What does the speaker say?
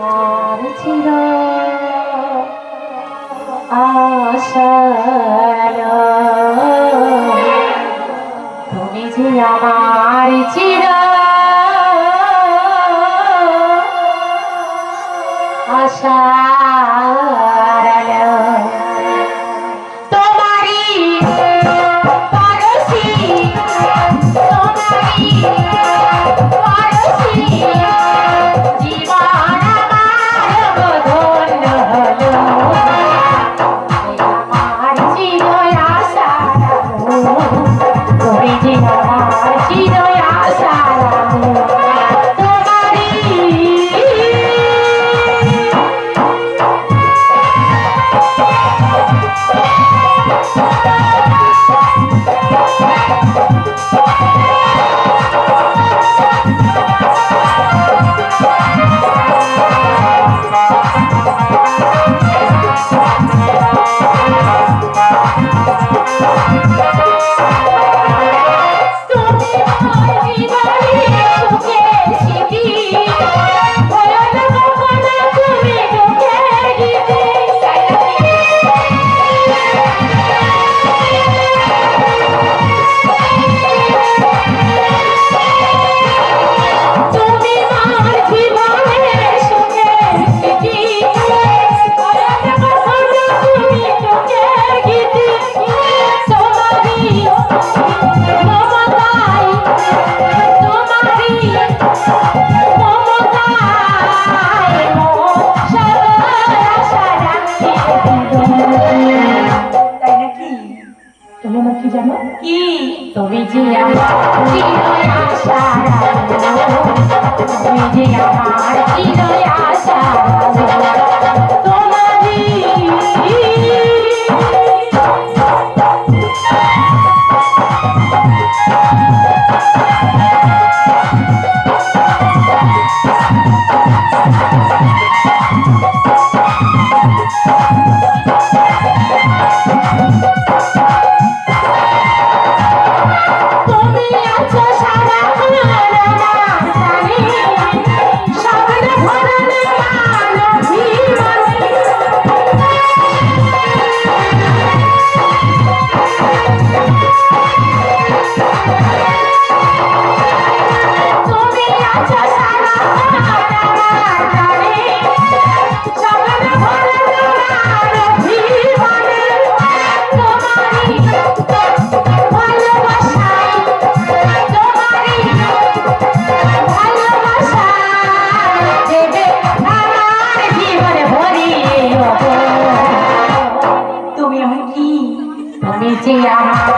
আর ছিল আশার। তুমি যে আশা। কি তুমি যে আমার চিরয় আশা তুমি যে আমার চিরয় আশা আমার